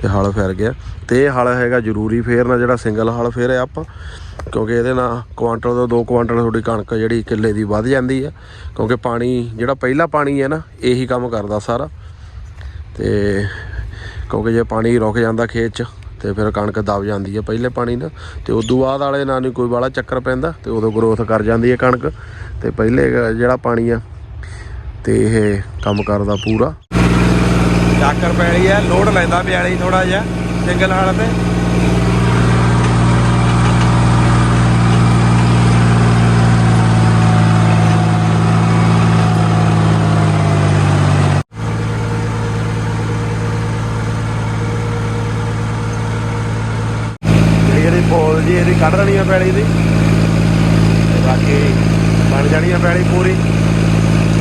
ਤੇ ਹਲ ਫਿਰ ਗਿਆ। ਤੇ ਇਹ ਹਲ ਹੈਗਾ ਜ਼ਰੂਰੀ ਫੇਰਨਾ ਜਿਹੜਾ ਸਿੰਗਲ ਹਲ ਫੇਰਿਆ ਆਪਾਂ, ਕਿਉਂਕਿ ਇਹਦੇ ਨਾਲ ਕੁਆਂਟਲ ਤੋਂ 2 ਕੁਆਂਟਲ ਤੁਹਾਡੀ ਕਣਕ ਜਿਹੜੀ ਕਿੱਲੇ ਦੀ ਵੱਧ ਜਾਂਦੀ ਆ, ਕਿਉਂਕਿ ਪਾਣੀ, ਜਿਹੜਾ ਪਹਿਲਾ ਪਾਣੀ ਹੈ ਨਾ, ਇਹੀ ਕੰਮ ਕਰਦਾ ਸਾਰਾ। ਤੇ ਕਿਉਂਕਿ ਜੇ ਪਾਣੀ ਰੁਕ ਜਾਂਦਾ ਖੇਤ 'ਚ, ਤੇ ਫਿਰ ਕਣਕ ਦਬ ਜਾਂਦੀ ਹੈ ਪਹਿਲੇ ਪਾਣੀ ਨਾਲ। ਤੇ ਉਦੋਂ ਬਾਅਦ ਵਾਲੇ ਨਾਲ ਨਹੀਂ ਕੋਈ ਵਾਲਾ ਚੱਕਰ ਪੈਂਦਾ, ਤੇ ਉਦੋਂ ਗਰੋਥ ਕਰ ਜਾਂਦੀ ਹੈ ਕਣਕ। ਤੇ ਪਹਿਲੇ ਜਿਹੜਾ ਪਾਣੀ ਆ, ਤੇ ਇਹ ਕੰਮ ਕਰਦਾ ਪੂਰਾ। ਡਾਕਰ ਪੈਲੀ ਹੈ, ਲੋਡ ਲੈਂਦਾ ਪਿਆਲੀ ਥੋੜਾ ਜਿਹਾ, ਸਿੰਗਲ ਹਾਲ ਤੇ। ਜਿਹੜੀ ਇਹਦੀ ਪੋਲ ਜੀ ਇਹਦੀ ਕੱਢ ਲੈਣੀ ਆ ਪੈਲੀ ਦੀ। ਬਾਕੀ ਬਣ ਜਾਣੀ ਆ ਪੈਲੀ ਪੂਰੀ।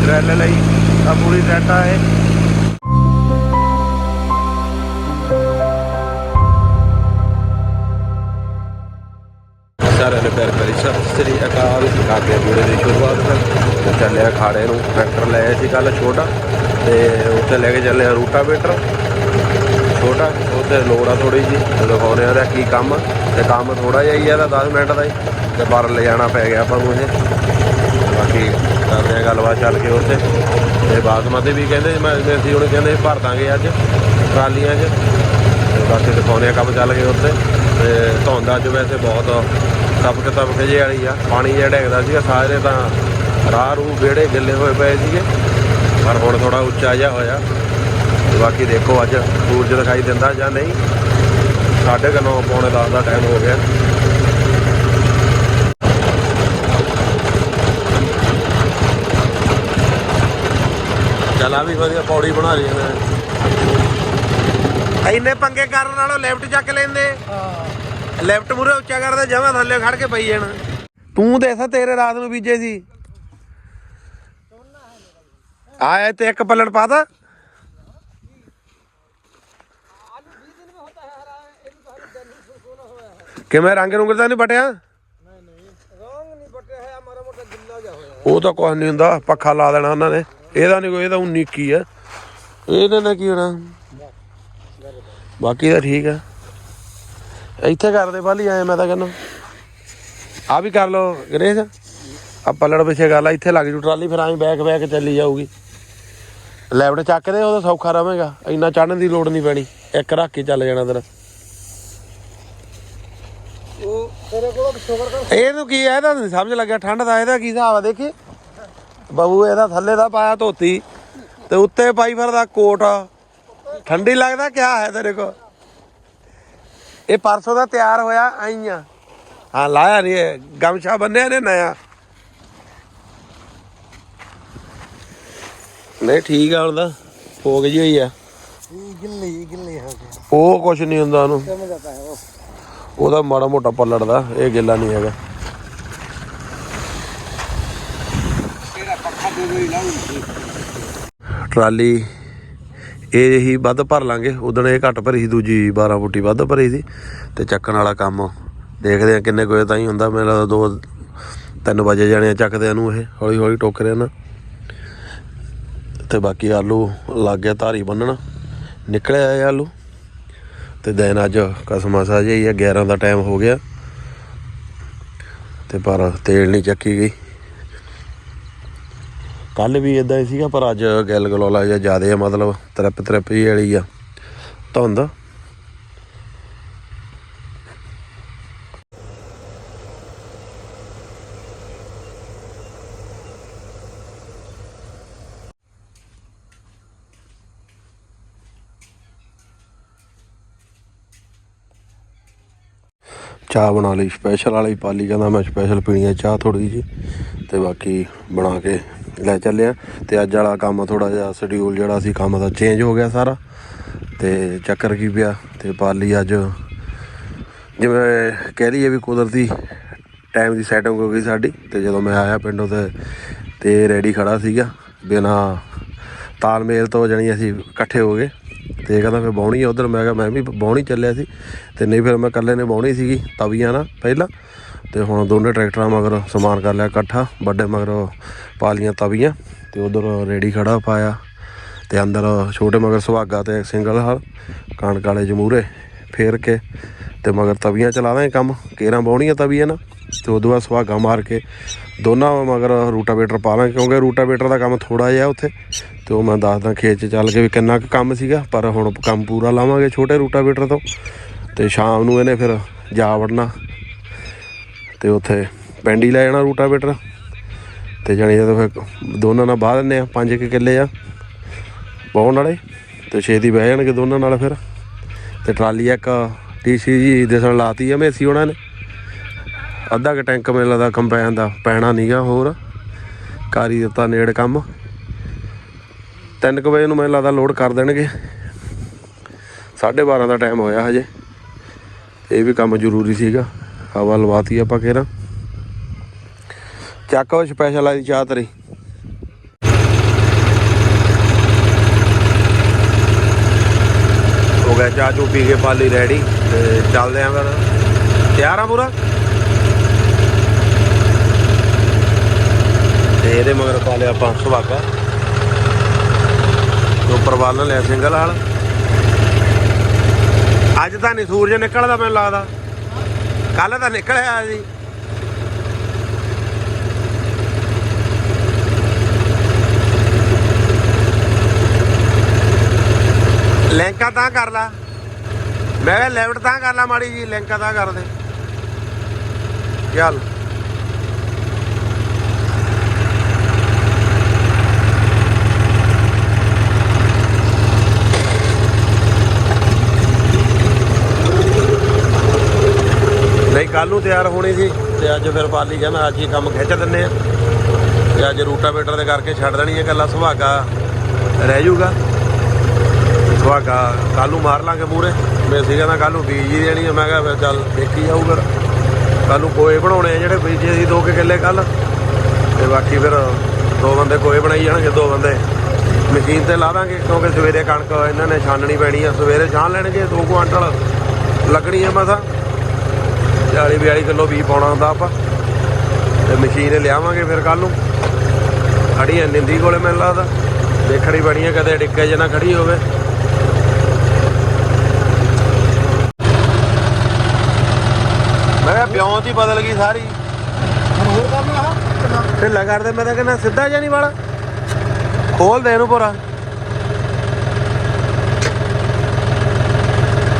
ਡਰੈਲ ਲਈ ਆ ਪੂਰੀ ਟਰੈਕਟਾ ਆ ਇਹ। ਕਰਦੇ ਹਾਂ ਵੀਡੀਓ ਦੀ ਸ਼ੁਰੂਆਤ ਫਿਰ। ਤੇ ਚੱਲਿਆ ਖਾੜੇ ਨੂੰ, ਟਰੈਕਟਰ ਲੈ ਆਏ ਸੀ ਕੱਲ ਛੋਟਾ। ਤੇ ਉੱਥੇ ਲੈ ਕੇ ਚੱਲੇ ਆ ਰੂਟਾਵੇਟਰ। ਛੋਟਾ, ਉੱਥੇ ਲੋੜ ਆ ਥੋੜੀ ਜੀ ਤੇ ਦਿਖਾਉਂਦੇ ਆ ਉਹਦਾ ਕੀ ਕੰਮ ਆ। ਤੇ ਕੰਮ ਥੋੜਾ ਜਿਹਾ ਹੀ ਆ ਇਹਦਾ 10 ਮਿੰਟ ਦਾ ਹੀ। ਤੇ ਬਾਹਰ ਲੈ ਜਾਣਾ ਪੈ ਗਿਆ ਆਪਾਂ ਨੂੰ ਇਹ। ਬਾਕੀ ਕਰਦੇ ਆ ਗੱਲਬਾਤ ਚੱਲ ਕੇ ਉੱਥੇ। ਤੇ ਬਾਸਮਤੀ ਵੀ ਕਹਿੰਦੇ, ਮੈਂ ਅਸੀਂ ਹੁਣ ਕਹਿੰਦੇ ਭਰ ਦਾਂਗੇ ਅੱਜ ਟਰਾਲੀਆਂ 'ਚ। ਤੇ ਬਾਕੀ ਦਿਖਾਉਂਦੇ ਆ ਕੰਮ ਚੱਲ ਕੇ ਉੱਥੇ। ਤੇ ਧੁੰਦ ਅੱਜ ਵੈਸੇ ਬਹੁਤ। ਤਪਕ ਤਪਕ ਜਿਹੀ ਵਾਲੀ ਆ। ਪਾਣੀ ਜਿਹੜਾ ਡਿੱਗਦਾ ਸੀਗਾ, ਸਾਰੇ ਤਾਂ ਰਾਹ ਰੂ ਵਿਹੜੇ ਗਿੱਲੇ ਹੋਏ ਪਏ ਸੀਗੇ। ਪਰ ਹੁਣ ਥੋੜਾ ਉੱਚਾ ਜਿਹਾ ਹੋਇਆ। ਬਾਕੀ ਦੇਖੋ ਅੱਜ ਸੂਰਜ ਦਿਖਾਈ ਦਿੰਦਾ ਜਾਂ ਨਹੀਂ। ਸਾਢੇ ਕੁ ਨੌ ਪੌਣੇ 10 ਦਾ ਟਾਈਮ ਹੋ ਗਿਆ। ਚਲਾ ਵੀ ਵਧੀਆ ਪੌੜੀ ਬਣਾ ਲਈ ਇਹਨੇ ਇੰਨੇ ਪੰਗੇ ਕਰਨ ਨਾਲੋਂ ਲੈਫਟ ਚੱਕ ਲੈਂਦੇ। ਹਾਂ। ਲੈਫਟ ਮੂਰੇ ਉੱਚਾ ਕਰਦਾ, ਜਮਾ ਥੱਲੇ ਖੜ ਕੇ ਪਈ ਜਾਣਾ। ਤੂੰ ਦੇਖ ਤੇਰੇ ਰਾਤ ਨੂੰ ਬੀਜੇ ਸੀ। ਆਏ ਤੇ ਇੱਕ ਪੱਲੜ ਪਾਤਾ ਕਿਵੇਂ ਰੰਗ ਰੁੰਗ ਤਾਂ ਨਹੀਂ ਬਟਿਆ? ਉਹ ਤਾਂ ਕੁਝ ਨਹੀਂ ਹੁੰਦਾ, ਪੱਖਾ ਲਾ ਦੇਣਾ ਉਹਨਾਂ ਨੇ। ਇਹਦਾ ਨਹੀਂ ਕੋਈ ਇਹਦਾ 19 ਕੀ ਆ। ਇਹਦੇ ਨਾਲ ਕੀ ਹੋਣਾ? ਬਾਕੀ ਤਾਂ ਠੀਕ ਆ। ਇੱਥੇ ਕਰਦੇ ਬਾਲੀ ਆਏ ਮੈਂ ਤਾਂ ਕਹਿੰਦਾ। ਆ ਵੀ ਕਰ ਲਓ ਗਣੇਸ਼। ਆ ਪੱਲੜ ਪਿੱਛੇ ਗੱਲ ਆ ਇੱਥੇ ਲੱਗ ਜੂ ਟਰਾਲੀ ਫਿਰ ਐਂ ਬੈਕ ਬੈਕ ਚੱਲੀ ਜਾਊਗੀ। ਲੈਫਟ ਚੱਕ ਦੇ ਉਹਦਾ ਸੌਖਾ ਰਵੇਗਾ ਇੰਨਾ ਚੜਨ ਦੀ ਲੋੜ ਨਹੀਂ ਪੈਣੀ। ਇੱਕ ਰੱਖ ਕੇ ਚੱਲ ਜਾਣਾ ਤੇਰਾ। ਉਹ ਤੇਰੇ ਕੋਲ ਸ਼ੁਗਰ ਕਰ ਇਹਨੂੰ ਕੀ ਹੈ ਇਹਦਾ ਨਹੀਂ ਸਮਝ ਲੱਗਿਆ। ਠੰਡ ਦਾ ਇਹਦਾ ਕੀ ਹਿਸਾਬ ਆ ਦੇਖੀ। ਬਾਬੂ ਇਹਦਾ ਥੱਲੇ ਦਾ ਪਾਇਆ ਧੋਤੀ ਤੇ ਉੱਤੇ ਪਾਈ ਫਿਰਦਾ ਕੋਟ। ਠੰਡੀ ਲੱਗਦਾ ਕਿਆ ਹੈ ਤੇਰੇ ਕੋ ਇਹ ਪਰਸੋਂ ਦਾ ਤਿਆਰ ਹੋਇਆ ਆਈਆਂ ਹਾਂ ਲਾਇਆ ਨਹੀਂ ਗਮਛਾ ਬੰਨਿਆ ਨੇ ਨया ਨਹੀਂ ਠੀਕ ਆ ਹੁਣ ਫੋਕ ਜੀ ਹੋਈ ਆ। ਗਿੱਲੀ ਗਿੱਲੀ ਹੋ ਗਈ। ਉਹ ਕੁਛ ਨਹੀਂ ਹੁੰਦਾ ਉਹਨੂੰ। ਸਮਝ ਜਾਂਦਾ ਹੈ ਉਹ। ਉਹਦਾ ਮਾੜਾ ਮੋਟਾ ਪੱਲੜ ਦਾ ਇਹ ਗਿੱਲਾ ਨਹੀਂ ਹੈਗਾ। ਤੇਰਾ ਪੱਖਾ ਦੇ ਦੇ ਲਾਉਂ ਟਰਾਲੀ। ਇਹ ਹੀ ਵੱਧ ਭਰ ਲਾਂਗੇ। ਉਦੋਂ ਇਹ ਘੱਟ ਭਰੀ ਸੀ, ਦੂਜੀ 12 ਫੁੱਟੀ ਵੱਧ ਭਰੀ ਸੀ। ਤੇ ਚੱਕਣ ਵਾਲਾ ਕੰਮ ਦੇਖਦੇ ਆ ਕਿੰਨੇ ਕੋਈ ਤਾਂ ਹੁੰਦਾ। ਮੈਨੂੰ ਲੱਗਦਾ ਦੋ ਤਿੰਨ ਵਜੇ ਜਾਣੇ ਆ ਚੱਕਦੇ ਨੂੰ ਇਹ ਹੌਲੀ ਹੌਲੀ ਟੋਕ ਟੋਕਰੇ ਨਾ। ਤੇ ਬਾਕੀ ਆਲੂ ਲੱਗ ਗਿਆ ਧਾਰੀ ਬੰਨਣ। ਨਿਕਲਿਆ ਇਹ ਆਲੂ। ਤੇ ਦਿਨ ਅੱਜ ਕਸਮਾ ਸਾਜੇ ਹੀ ਆ 11 ਦਾ ਟਾਈਮ ਹੋ ਗਿਆ। ਤੇ ਪਰ ਤੇਲ ਨਹੀਂ ਚੱਕੀ ਗਈ। ਕੱਲ ਵੀ ਇਦਾਂ ਹੀ ਸੀਗਾ, ਪਰ ਅੱਜ ਗਿੱਲ ਗਲੋਲਾ ਜਿਹਾ ਜ਼ਿਆਦਾ ਆ, ਮਤਲਬ ਤ੍ਰਿਪ ਤ੍ਰਿਪ ਜਿਹੀ ਵਾਲੀ ਆ। ਧੁੰਦ। ਚਾਹ ਬਣਾ ਲਈ ਸਪੈਸ਼ਲ ਵਾਲੀ ਪਾਲੀ, ਕਹਿੰਦਾ ਮੈਂ ਸਪੈਸ਼ਲ ਪੀਣੀ ਹੈ ਚਾਹ ਥੋੜੀ ਜੀ ਤੇ ਬਾਕੀ ਬਣਾ ਕੇ ਲੈ ਚੱਲਿਆ ਤੇ ਅੱਜ ਵਾਲਾ ਕੰਮ ਥੋੜਾ ਜਿਹਾ ਸ਼ਡਿਊਲ ਜਿਹੜਾ ਸੀ, ਕੰਮ ਦਾ ਚੇਂਜ ਹੋ ਗਿਆ ਸਾਰਾ। ਤੇ ਚੱਕਰ ਕੀ ਪਿਆ? ਤੇ ਪਾਲੀ ਅੱਜ ਜਿਵੇਂ ਕਹਿ ਲਈਏ ਵੀ ਕੁਦਰਤੀ ਟਾਈਮ ਦੀ ਸੈਟਿੰਗ ਹੋ ਗਈ ਸਾਡੀ। ਤੇ ਜਦੋਂ ਮੈਂ ਆਇਆ ਪਿੰਡੋਂ ਤੇ ਤੇ ਰੈਡੀ ਖੜਾ ਸੀਗਾ। ਬਿਨਾ ਤਾਲਮੇਲ ਤੋਂ ਜਣੀ ਅਸੀਂ ਇਕੱਠੇ ਹੋ ਗਏ। ਤੇ ਕਹਿੰਦਾ, ਫਿਰ ਬਾਉਣੀ ਆ ਉਧਰ? ਮੈਂ ਕਿਹਾ, ਮੈਂ ਵੀ ਬਾਉਣੀ ਚੱਲਿਆ ਸੀ। ਤੇ ਨਹੀਂ ਫਿਰ ਮੈਂ ਇਕੱਲੇ ਨੇ ਬਾਉਣੀ ਸੀਗੀ ਤਵੀਆਂ ਨਾ ਪਹਿਲਾਂ। ਤੇ ਹੁਣ ਦੋਨੇ ਟਰੈਕਟਰਾਂ ਮਗਰ ਸਮਾਨ ਕਰ ਲਿਆ ਇਕੱਠਾ, ਵੱਡੇ ਮਗਰ ਪਾਲੀਆਂ ਤਵੀਆਂ ਤੇ ਉਧਰ ਰੈਡੀ ਖੜਾ ਪਾਇਆ ਤੇ ਅੰਦਰ ਛੋਟੇ ਮਗਰ ਸੁਹਾਗਾ ਤੇ ਸਿੰਗਲ ਹਲ, ਕਣਕ ਵਾਲੇ ਜਮੂਰੇ ਫੇਰ ਕੇ ਤੇ ਮਗਰ ਤਵੀਆਂ ਚਲਾ ਦਾਂਗੇ ਕੰਮ, ਕੇਰਾਂ ਬਾਉਣੀਆਂ ਤਵੀਆਂ ਨਾ ਤੇ ਉਦੋਂ ਬਾਅਦ ਸੁਹਾਗਾ ਮਾਰ ਕੇ ਦੋਨਾਂ ਮਗਰ ਰੂਟਾਵੇਟਰ ਪਾ ਲਾਂਗੇ ਕਿਉਂਕਿ ਰੂਟਾਵੇਟਰ ਦਾ ਕੰਮ ਥੋੜਾ ਜਿਹਾ ਉੱਥੇ ਤੇ ਉਹ ਮੈਂ ਦੱਸਦਾ ਖੇਤ 'ਚ ਚੱਲ ਕੇ ਵੀ ਕਿੰਨਾ ਕੁ ਕੰਮ ਸੀਗਾ, ਪਰ ਹੁਣ ਕੰਮ ਪੂਰਾ ਲਾਵਾਂਗੇ ਛੋਟੇ ਰੂਟਾਵੇਟਰ ਤੋਂ ਤੇ ਸ਼ਾਮ ਨੂੰ ਇਹਨੇ ਫਿਰ ਜਾ ਵੜਨਾ ਤੇ ਉੱਥੇ ਪੈਂਡੀ ਲੈ ਜਾਣਾ ਰੂਟਾਵੇਟਰ। ਤੇ ਜਾਣੀ ਜਦੋਂ ਫਿਰ ਦੋਨਾਂ ਨਾਲ ਬਾਹ ਦਿੰਦੇ ਆ, ਪੰਜ ਕਿ ਕਿੱਲੇ ਆ ਬਹੁਣ ਵਾਲੇ। ਤੇ ਛੇਤੀ ਬਹਿ ਜਾਣਗੇ ਦੋਨਾਂ ਨਾਲ ਫਿਰ। ਤੇ ਟਰਾਲੀ ਇੱਕ ਟੀਸੀ ਜੀ ਦਿਸਣ ਲਾਤੀ ਆ ਮੇਸੀ ਉਹਨਾਂ ਨੇ। ਅੱਧਾ ਕੁ ਟੈਂਕ ਮੈਨੂੰ ਲੱਗਦਾ ਕੰਪੈਨ ਦਾ ਪੈਣਾ ਨਹੀਂਗਾ ਹੋਰ। ਕਾਰੀ ਦਿੱਤਾ ਨੇੜ ਕੰਮ। 3 ਵਜੇ ਨੂੰ ਮੈਨੂੰ ਲੱਗਦਾ ਲੋਡ ਕਰ ਦੇਣਗੇ। 12:30 ਦਾ ਟਾਈਮ ਹੋਇਆ ਹਜੇ। ਇਹ ਵੀ ਕੰਮ ਜ਼ਰੂਰੀ ਸੀਗਾ। ਹਵਾ ਲਵਾਤੀ ਆਪਾਂ ਕੇਰਾਂ ਚੱਕੋ ਸਪੈਸ਼ਲ ਆਈ ਚਾਹ ਤੇਰੀ। ਹੋ ਗਿਆ ਚਾਹ ਚੂ ਪੀ ਕੇ ਪਾਲੀ ਰੈਡੀ ਤੇ ਚੱਲਦੇ ਆਂ ਫਿਰ। ਤਿਆਰ ਆ ਪੂਰਾ? ਤੇ ਇਹਦੇ ਮਗਰ ਪਾ ਲਿਆ ਆਪਾਂ ਸੁਹਾਗਾ। ਤੇ ਉੱਪਰ ਵਾਲਣ ਲਿਆ ਸਿੰਗਲ ਹਾਲ। ਅੱਜ ਤਾਂ ਨਹੀਂ ਸੂਰਜ ਨਿਕਲਦਾ ਮੈਨੂੰ ਲੱਗਦਾ। ਕੱਲ ਤਾਂ ਨਿਕਲਿਆ ਜੀ। ਲੈਂਕਾ ਤਾਂ ਕਰ ਲਾ। ਮੈਂ ਕਿਹਾ ਲੈਫਟ ਤਾਂ ਕਰ ਲਾ ਮਾੜੀ ਜੀ, ਲੈਂਕਾ ਤਾਂ ਕਰ ਦੇ। ਚੱਲ। ਕੱਲ ਨੂੰ ਤਿਆਰ ਹੋਣੀ ਸੀ ਤੇ ਅੱਜ ਫਿਰ ਪਾਲੀ ਕਹਿੰਦਾ ਅੱਜ ਹੀ ਕੰਮ ਖਿੱਚ ਦਿੰਨੇ ਆ ਤੇ ਅੱਜ ਰੂਟਾਵੇਟਰ ਦੇ ਕਰਕੇ ਛੱਡ ਦੇਣੀ ਹੈ ਕੱਲਾ ਸੁਹਾਗਾ ਰਹਿ ਜਾਊਗਾ। ਸੁਹਾਗਾ ਕੱਲ ਨੂੰ ਮਾਰ ਲਾਂਗੇ ਮੂਰੇ ਮੈਂ ਸੀ ਕਹਿੰਦਾ ਕੱਲ ਨੂੰ ਬੀਜ ਹੀ ਦੇਣੀ ਆ ਮੈਂ ਕਿਹਾ ਫਿਰ ਚੱਲ ਦੇਖੀ ਜਾਊ ਫਿਰ। ਕੱਲ ਨੂੰ ਕੋਏ ਬਣਾਉਣੇ ਆ ਜਿਹੜੇ ਬੀਜੇ ਸੀ ਦੋ ਕੁ ਕਿੱਲੇ ਕੱਲ ਤੇ ਬਾਕੀ ਫਿਰ ਦੋ ਬੰਦੇ ਕੋਏ ਬਣਾਈ ਜਾਣਗੇ, ਦੋ ਬੰਦੇ ਮਸ਼ੀਨ ਤੇ ਲਾ ਦਾਂਗੇ, ਕਿਉਂਕਿ ਸਵੇਰੇ ਕਣਕ ਇਹਨਾਂ ਨੇ ਛਾਨਣੀ ਪੈਣੀ ਆ। ਸਵੇਰੇ ਛਾਨ ਲੈਣਗੇ, ਦੋ ਕੁਆਂਟਲ ਲੱਗਣੀ ਆ ਮਸਾ। 40 42 ਕਿਲੋ ਵੀ ਪਾਉਣਾ ਹੁੰਦਾ ਆਪਾਂ। ਤੇ ਮਸ਼ੀਨ ਲਿਆਵਾਂਗੇ ਫਿਰ ਕੱਲ ਨੂੰ। ਖੜੀ ਐ ਨਿੰਦੀ ਕੋਲੇ ਮੈਨੂੰ ਲੱਗਦਾ। ਦੇਖਣੀ ਬਣੀ ਹੈ ਕਦੇ ਡਿੱਕੇ ਜੇ ਖੜੀ ਹੋਵੇ। ਮੈਂ ਪਿਉਂ ਦੀ ਬਦਲ ਗਈ ਸਾਰੀ। ਹੋਰ ਕੰਮ ਆ ਕਿੰਨਾ ਢਿੱਲਾ ਕਰਦੇ ਮੈਂ ਤਾਂ ਕਹਿੰਦਾ ਸਿੱਧਾ ਜਿਹਾ ਨਹੀਂ ਵਾਲਾ। ਖੋਲ ਦੇ ਇਹਨੂੰ ਪੂਰਾ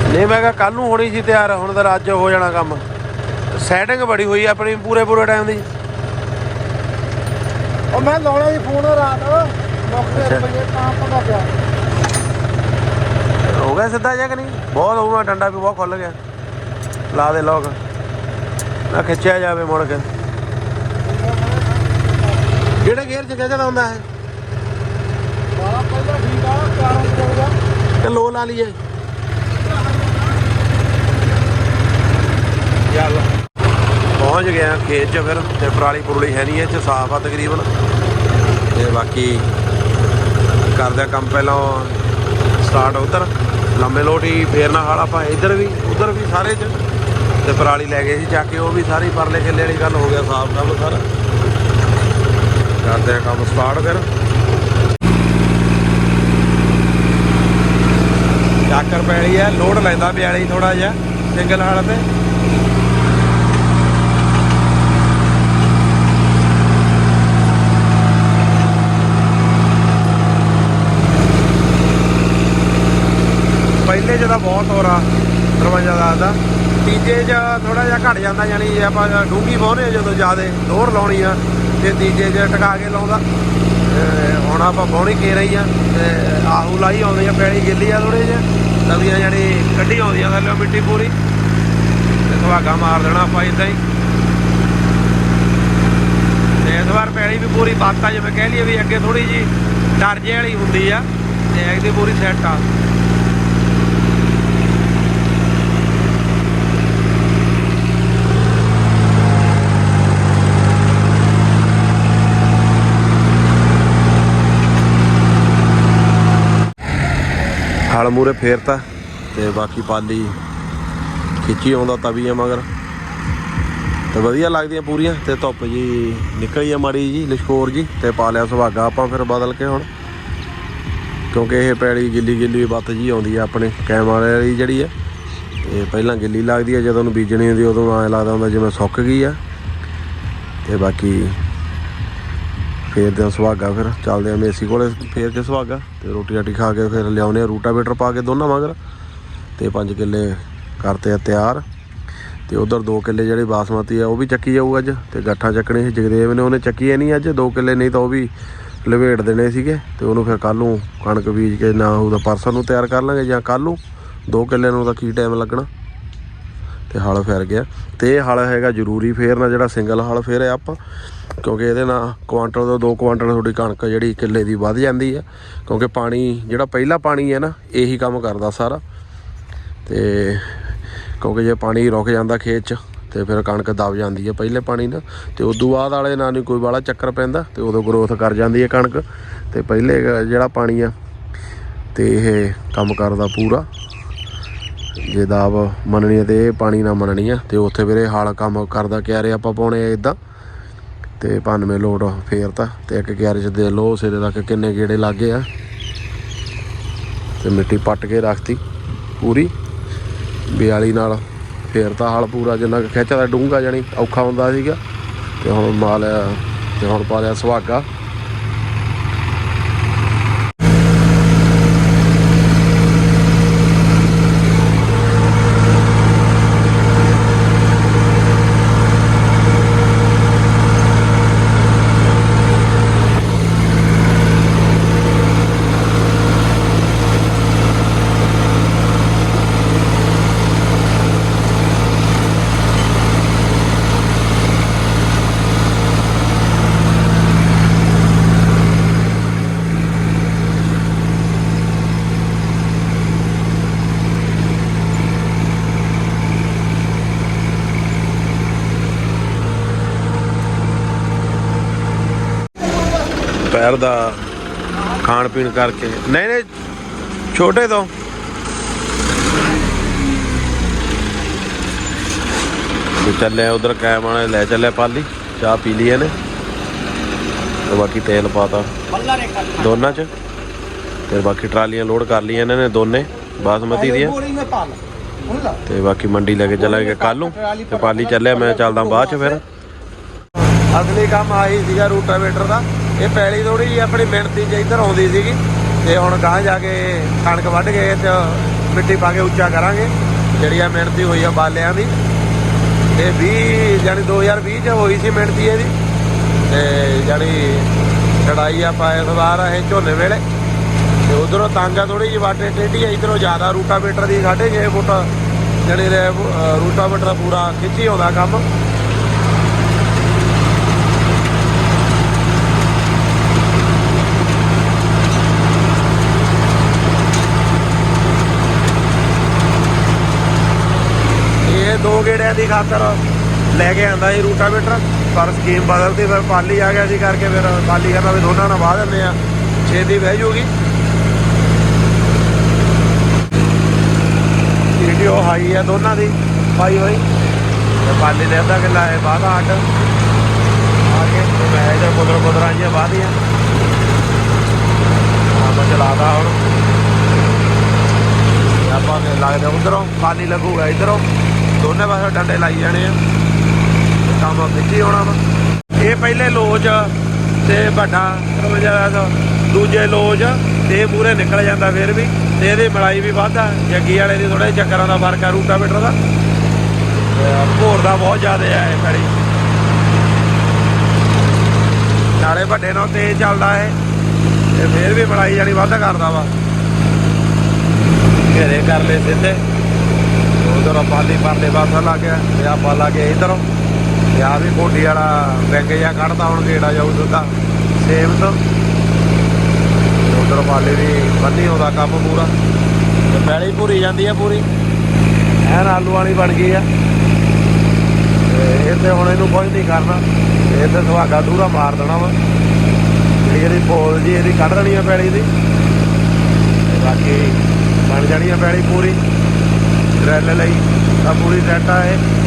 ਨਹੀਂ, ਮੈਂ ਕਿਹਾ ਕੱਲ ਨੂੰ ਹੋਣੀ ਸੀ ਤਿਆਰ, ਹੁਣ ਤਾਂ ਅੱਜ ਹੋ ਜਾਣਾ ਕੰਮ। ਸੈਟਿੰਗ ਬੜੀ ਹੋਈ ਆ ਆਪਣੀ ਪੂਰੇ ਪੂਰੇ ਟਾਈਮ ਦੀ। ਉਹ ਮੈਂ ਲਾਉਣਾ ਸੀ ਫੋਨ ਰਾਤ। ਅੱਛਾ। ਰੁਪਏ ਤਾਂ ਪਤਾ ਪਿਆ ਹੋ ਗਿਆ ਸਿੱਧਾ ਕਿ ਨਹੀਂ? ਬਹੁਤ ਹੋਊਗਾ ਡੰਡਾ ਵੀ ਬਹੁਤ ਖੁੱਲ ਗਿਆ। ਲਾ ਦੇ ਲੋਕ ਨਾ ਖਿੱਚਿਆ ਜਾਵੇ ਮੁੜ ਕੇ। ਕਿਹੜੇ ਗੇਅਰ 'ਚ ਕਿਹਦਾ ਹੁੰਦਾ ਹੈ ਬਾਲਾ ਪਹਿਲਾਂ ਠੀਕ ਆ ਚਾਰਾਂ ਚ ਚੱਲ ਗਿਆ ਕਿ ਲੋ ਲਾ ਲਈਏ। ਚੱਲ। ਪਹੁੰਚ ਗਿਆ ਖੇਤ 'ਚ ਫਿਰ ਤੇ ਪਰਾਲੀ ਪੁਰਲੀ ਹੈ ਨਹੀਂ ਇਹ 'ਚ, ਸਾਫ਼ ਆ ਤਕਰੀਬਨ। ਤੇ ਬਾਕੀ ਕਰਦੇ ਆ ਕੰਮ ਪਹਿਲਾਂ ਸਟਾਰਟ ਉਧਰ। ਲੰਮੇ ਲੋਟੀ ਫੇਰਨਾ ਹਾਲ ਆਪਾਂ ਇੱਧਰ ਵੀ, ਉਧਰ ਵੀ ਸਾਰੇ 'ਚ। ਤੇ ਪਰਾਲੀ ਲੈ ਗਏ ਸੀ ਚੱਕ ਕੇ, ਉਹ ਵੀ ਸਾਰੀ ਪਰਲੇ ਖੇਲੇ ਵਾਲੀ ਗੱਲ ਹੋ ਗਿਆ, ਸਾਫ਼ ਕੰਮ ਸਾਰਾ। ਕਰਦੇ ਆ ਕੰਮ ਸਟਾਰਟ ਫਿਰ। ਚਾਕਰ ਪੈਲੀ ਹੈ, ਲੋਡ ਲੈਂਦਾ ਬਿਆਲੀ ਥੋੜਾ ਜਿਹਾ, ਸਿੰਗਲ ਹਾਲ ਤੇ। ਪਹਿਲੇ ਜਿਹਦਾ ਬਹੁਤ ਹੋਰਾ 53 ਦਾ ਦਾ ਤੀਜੇ ਚ ਥੋੜਾ ਜਿਹਾ ਘਟ ਜਾਂਦਾ, ਯਾਨੀ ਜੇ ਆਪਾਂ ਡੂੰਗੀ ਪਾਉਨੇ ਆ ਜਦੋਂ ਜ਼ਿਆਦੇ ਦੋਹਰ ਲਾਉਣੀ ਆ, ਤੇ ਤੀਜੇ ਚ ਟਕਾ ਕੇ ਲਾਉਂਦਾ। ਹੁਣ ਆਪਾਂ ਪਾਉਣੀ ਕੇ ਰਹੀ ਆ, ਤੇ ਆਹੂ ਲਾਈ ਆਉਂਦੀ ਆ, ਪੈਲੀ ਗਿੱਲੀ ਆ ਥੋੜੇ ਜਿਹਾ। ਤਵੀਆਂ ਜਿਹੜੀ ਕੱਢੀ ਆਉਂਦੀਆਂ ਥੱਲੇ ਮਿੱਟੀ ਪੂਰੀ। ਤੇ ਸੁਹਾਗਾ ਮਾਰ ਦੇਣਾ ਆਪਾਂ ਇਦਾਂ ਹੀ। ਤੇ ਇਸ ਵਾਰ ਪੈਲੀ ਵੀ ਪੂਰੀ ਬਾਤਾ ਜਿਵੇਂ ਕਹਿ ਲਈਏ ਵੀ ਅੱਗੇ ਥੋੜੀ ਜੀ ਡਰਜੇ ਵਾਲੀ ਹੁੰਦੀ ਆ, ਤੇ ਇਹਦੀ ਪੂਰੀ ਸੈੱਟ ਆ। ਹਲ ਮੂਰੇ ਫੇਰਤਾ ਤੇ ਬਾਕੀ ਪਾਲੀ ਖਿੱਚੀ ਆਉਂਦਾ ਤਵੀਆਂ ਮਗਰ। ਤੇ ਵਧੀਆ ਲੱਗਦੀਆਂ ਪੂਰੀਆਂ ਤੇ ਧੁੱਪ ਜੀ ਨਿਕਲੀ ਆ ਮਾੜੀ ਜੀ, ਲਿਸ਼ਕੋਰ ਜੀ, ਤੇ ਪਾ ਲਿਆ ਸੁਹਾਗਾ ਆਪਾਂ ਫਿਰ ਬਦਲ ਕੇ ਹੁਣ। ਕਿਉਂਕਿ ਇਹ ਪੈਲੀ ਗਿੱਲੀ ਗਿੱਲੀ ਬੱਤ ਜੀ ਆਉਂਦੀ ਆ ਆਪਣੇ ਕੈਮਰੇ ਵਾਲੀ ਜਿਹੜੀ ਆ। ਤੇ ਪਹਿਲਾਂ ਗਿੱਲੀ ਲੱਗਦੀ ਆ, ਜਦੋਂ ਉਹਨੂੰ ਬੀਜਣੀ ਹੁੰਦੀ ਉਦੋਂ ਐਂ ਲੱਗਦਾ ਹੁੰਦਾ ਜਿਵੇਂ ਸੁੱਕ ਗਈ ਆ। ਤੇ ਬਾਕੀ ਫੇਰ ਦੇ ਸੁਹਾਗਾ ਫਿਰ। ਚੱਲਦੇ ਆ ਮੇਸੀ ਕੋਲੇ ਫੇਰ ਕੇ ਸੁਹਾਗਾ। ਤੇ ਰੋਟੀ ਰਾਟੀ ਖਾ ਕੇ ਫਿਰ ਲਿਆਉਨੇ ਆ ਰੂਟਾਵੇਟਰ ਪਾ ਕੇ ਦੋਨਾਂ ਵਾਂਗਰ। ਤੇ 5 ਕਿੱਲੇ ਕਰਤੇ ਆ ਤਿਆਰ। ਤੇ ਉਧਰ 2 ਕਿੱਲੇ ਜਿਹੜੀ ਬਾਸਮਤੀ ਆ ਉਹ ਵੀ ਚੱਕੀ ਜਾਊ ਅੱਜ। ਤੇ ਗੱਠਾਂ ਚੱਕਣੇ ਸੀ, ਜਗਦੇਵ ਨੇ ਉਹਨੇ ਚੱਕੀ ਨਹੀਂ ਅੱਜ। 2 ਕਿੱਲੇ ਨਹੀਂ ਤਾਂ ਉਹ ਵੀ ਲਵੇਟ ਦੇਣੇ ਸੀਗੇ। ਤੇ ਉਹਨੂੰ ਫਿਰ ਕੱਲ ਨੂੰ ਕਣਕ ਬੀਜ ਕੇ ਨਾ ਉਹਦਾ ਪਰਸੋਂ ਨੂੰ ਤਿਆਰ ਕਰ ਲਾਂਗੇ ਜਾਂ ਕੱਲ ਨੂੰ। 2 ਕਿੱਲੇ ਨੂੰ ਤਾਂ ਕੀ ਟਾਈਮ ਲੱਗਣਾ। ਤੇ ਹਲ ਫਿਰ ਗਿਆ। ਤੇ ਇਹ ਹਲ ਹੈਗਾ ਜ਼ਰੂਰੀ ਫੇਰਨਾ, ਜਿਹੜਾ ਸਿੰਗਲ ਹਲ ਫੇਰਿਆ ਆਪਾਂ। ਕਿਉਂਕਿ ਇਹਦੇ ਨਾਲ ਕੁਆਂਟਲ ਤੋਂ 2 ਕੁਆਂਟਲ ਤੁਹਾਡੀ ਕਣਕ ਜਿਹੜੀ ਕਿੱਲੇ ਦੀ ਵੱਧ ਜਾਂਦੀ ਆ। ਕਿਉਂਕਿ ਪਾਣੀ, ਜਿਹੜਾ ਪਹਿਲਾ ਪਾਣੀ ਹੈ ਨਾ, ਇਹੀ ਕੰਮ ਕਰਦਾ ਸਾਰਾ। ਤੇ ਕਿਉਂਕਿ ਜੇ ਪਾਣੀ ਰੁਕ ਜਾਂਦਾ ਖੇਤ 'ਚ, ਤੇ ਫਿਰ ਕਣਕ ਦਬ ਜਾਂਦੀ ਹੈ ਪਹਿਲੇ ਪਾਣੀ ਨਾਲ। ਤੇ ਉਦੋਂ ਬਾਅਦ ਵਾਲੇ ਨਾਲ ਨਹੀਂ ਕੋਈ ਵਾਲਾ ਚੱਕਰ ਪੈਂਦਾ, ਤੇ ਉਦੋਂ ਗਰੋਥ ਕਰ ਜਾਂਦੀ ਹੈ ਕਣਕ। ਤੇ ਪਹਿਲੇ ਜਿਹੜਾ ਪਾਣੀ ਆ, ਤੇ ਇਹ ਕੰਮ ਕਰਦਾ ਪੂਰਾ। ਜੇ ਦਾਬ ਮੰਨਣੀ ਹੈ ਤੇ ਇਹ ਪਾਣੀ ਨਾ ਮੰਨਣੀ ਆ, ਤੇ ਉੱਥੇ ਵੀਰੇ ਹਾਲ ਕੰਮ ਕਰਦਾ ਕਿਆਰੇ ਆਪਾਂ ਪਾਉਣੇ ਆ ਇਦਾਂ ਤੇ 95 ਲੋਟ ਫੇਰਤਾ ਤੇ ਇੱਕ ਕਿਆਰੇ 'ਚ ਦੇ ਲੋ ਸਿਰੇ ਤੱਕ ਕਿੰਨੇ ਗੇੜੇ ਲੱਗੇ ਆ। ਤੇ ਮਿੱਟੀ ਪੱਟ ਕੇ ਰੱਖਤੀ ਪੂਰੀ 42 ਨਾਲ। ਫੇਰਤਾ ਹਾਲ ਪੂਰਾ ਜਿੰਨਾ ਕੁ ਖਿੱਚਦਾ ਡੂੰਗਾ ਜਾਣੀ ਔਖਾ ਹੁੰਦਾ ਸੀਗਾ। ਤੇ ਹੁਣ ਮਾਲ ਤੇ ਹੁਣ ਪਾ ਲਿਆ ਸੁਹਾਗਾ। ਦੁਪਹਿਰ ਖਾਣ ਪੀਣ ਕਰਕੇ। ਨਹੀਂ ਨਹੀਂ ਛੋਟੇ ਤੋਂ। ਤੇ ਚੱਲੇ ਉਧਰ ਕੈਮ ਵਾਲੇ ਲੈ ਚੱਲੇ ਪਾਲੀ। ਚਾਹ ਪੀ ਲਈ ਇਹਨੇ। ਤੇ ਬਾਕੀ ਤੇਲ ਪਾਤਾ। ਦੋਨਾਂ ਚ। ਤੇ ਬਾਕੀ ਟਰਾਲੀਆਂ ਲੋਡ ਕਰ ਲਈਆਂ ਇਹਨਾਂ ਨੇ ਦੋਨੇ ਬਾਸਮਤੀ ਦੀਆਂ। ਤੇ ਬਾਕੀ ਮੰਡੀ ਲੈ ਕੇ ਚਲਾ ਗਿਆ ਕੱਲ ਨੂੰ। ਤੇ ਪਾਲੀ ਚੱਲਿਆ ਮੈਂ ਚੱਲਦਾ ਬਾਅਦ ਚ ਫਿਰ। ਅਗਲੇ ਕੰਮ ਆਈ ਸੀਗਾ ਰੂਟਾਵੇਟਰ ਦਾ। ਇਹ ਪੈਲੀ ਥੋੜੀ ਜਿਹੀ ਆਪਣੀ ਮਿਹਨਤੀ ਚ ਇੱਧਰ ਆਉਂਦੀ ਸੀਗੀ ਤੇ ਹੁਣ ਗਾਂ ਜਾ ਕੇ ਕਣਕ ਵੱਢ ਕੇ ਤੇ ਮਿੱਟੀ ਪਾ ਕੇ ਉੱਚਾ ਕਰਾਂਗੇ। ਜਿਹੜੀ ਆ ਮਿਹਨਤੀ ਹੋਈ ਆ ਬਾਲਿਆਂ ਦੀ। ਤੇ 20 ਜਾਨੀ 2020 ਚ ਹੋਈ ਸੀ ਮਿਹਨਤੀ ਇਹਦੀ। ਤੇ ਜਾਨੀ ਛੜਾਈ ਆ ਪਾਏ ਸਵਾਰ ਇਹ ਝੋਨੇ ਵੇਲੇ। ਤੇ ਉਧਰੋਂ ਤਾਂਗਾ ਥੋੜੀ ਜਿਹੀ ਵਾਟੇ ਟੇਢੀ ਆ, ਇਧਰੋਂ ਜ਼ਿਆਦਾ ਰੂਟਾਵੇਟਰ ਦੀ 6.5 ਫੁੱਟ ਜਾਨੀ ਰੇ ਰੂਟਾਵੇਟਰ ਪੂਰਾ ਖਿੱਚੀ ਆਉਂਦਾ ਕੰਮ। ਦੋ ਗੇੜਿਆਂ ਦੀ ਖਾਤਰ ਲੈ ਕੇ ਆਂਦਾ ਸੀ ਰੂਟਾਵੇਟਰ, ਪਰ ਸਕੀਮ ਬਦਲਦੀ ਫਿਰ ਪਾਲੀ ਆ ਗਿਆ ਸੀ ਕਰਕੇ ਫਿਰ ਪਾਲੀ ਕਰਨਾ ਵੀ ਦੋਨਾਂ ਨਾਲ ਵਾਹ ਦਿੰਦੇ ਆ, ਛੇਤੀ ਬਹਿ ਜੂਗੀ। ਵੀਡੀਓ ਹਾਈ ਆ ਦੋਨਾਂ ਦੀ ਪਾਈ ਹੋਈ। ਤੇ ਪਾਲੀ ਨੇ ਅੱਧਾ ਕਿੱਲਾ ਹੈ ਵਾਹਦਾ ਅੱਡ। ਆ ਕੇ ਮੈਂ ਇਹਦਾ ਕੁਦਰ ਕੁਦਰਾਂ ਜੀਆਂ ਵਾਹਦੀਆਂ। ਆਪਾਂ ਚਲਾਦਾ ਹੁਣ। ਆਪਾਂ ਨੇ ਲੱਗਦਾ ਉਧਰੋਂ, ਪਾਲੀ ਲੱਗੂਗਾ ਇਧਰੋਂ। ਦੋਨੇ ਪਾਸੇ ਡੰਡੇ ਲਾਈ ਜਾਣੇ ਆ। ਤੇ ਕੰਮ ਵਿੱਚੀ ਹੋਣਾ ਵਾ। ਇਹ ਪਹਿਲੇ ਲੋਜ ਤੇ ਵੱਡਾ ਕਰਵਜਾ ਦੂਜੇ ਲੋਜ ਤੇ ਪੂਰੇ ਨਿਕਲ ਜਾਂਦਾ ਫਿਰ ਵੀ। ਤੇ ਇਹਦੀ ਮਲਾਈ ਵੀ ਵੱਧ ਆ। ਜੱਗੀ ਵਾਲੇ ਦੀ ਥੋੜੇ ਚੱਕਰਾਂ ਦਾ ਫ਼ਰਕ ਆ ਰੂਟਾਵੇਟਰ ਦਾ। ਤੇ ਭੋਰ ਦਾ ਬਹੁਤ ਜ਼ਿਆਦਾ ਆ ਇਹ ਪੈੜੀ। ਨਾਲੇ ਵੱਡੇ ਨਾਲ ਤੇਜ਼ ਚੱਲਦਾ ਇਹ। ਤੇ ਫਿਰ ਵੀ ਮਲਾਈ ਜਾਨੀ ਵੱਧ ਕਰਦਾ ਵਾ। ਘੇਰੇ ਕਰ ਲਏ ਸਿੱਧੇ। ਉਧਰ ਪਾਲੀ ਪਰਲੇ ਪਾਸਾ ਲੱਗ ਗਿਆ ਤੇ ਆਪਾਂ ਲਾ ਕੇ ਇਧਰੋਂ। ਤੇ ਆ ਵੀ ਕੋਡੀ ਵਾਲਾ ਬੈਂਕ ਜਾਂ ਕੱਢਦਾ ਹੁਣ ਗੇੜਾ ਜਾਊ ਦੁੱਧਾ ਸੇਮ ਤੋਂ। ਉਧਰ ਪਾਲੇ ਵੀ ਬੰਨੀ ਉਹਦਾ ਕੰਮ ਪੂਰਾ। ਤੇ ਪੈਲੀ ਭੂਰੀ ਜਾਂਦੀ ਆ ਪੂਰੀ। ਐਨ ਆਲੂ ਵਾਲੀ ਬਣ ਗਈ ਆ। ਤੇ ਇੱਥੇ ਹੁਣ ਇਹਨੂੰ ਕੁਝ ਨਹੀਂ ਕਰਨਾ। ਤੇ ਇੱਥੇ ਸੁਹਾਗਾ ਦੂਰਾ ਮਾਰ ਦੇਣਾ ਵਾ। ਜਿਹੜੀ ਇਹਦੀ ਪੋਲ ਜੀ ਇਹਦੀ ਕੱਢ ਦੇਣੀ ਆ ਪੈਲੀ ਦੀ। ਬਾਕੀ ਬਣ ਜਾਣੀ ਆ ਪੈਲੀ ਪੂਰੀ। ਡਰੈਲ ਲਈ ਤਾਂ ਪੂਰੀ ਸੈੱਟ ਆ ਇਹ।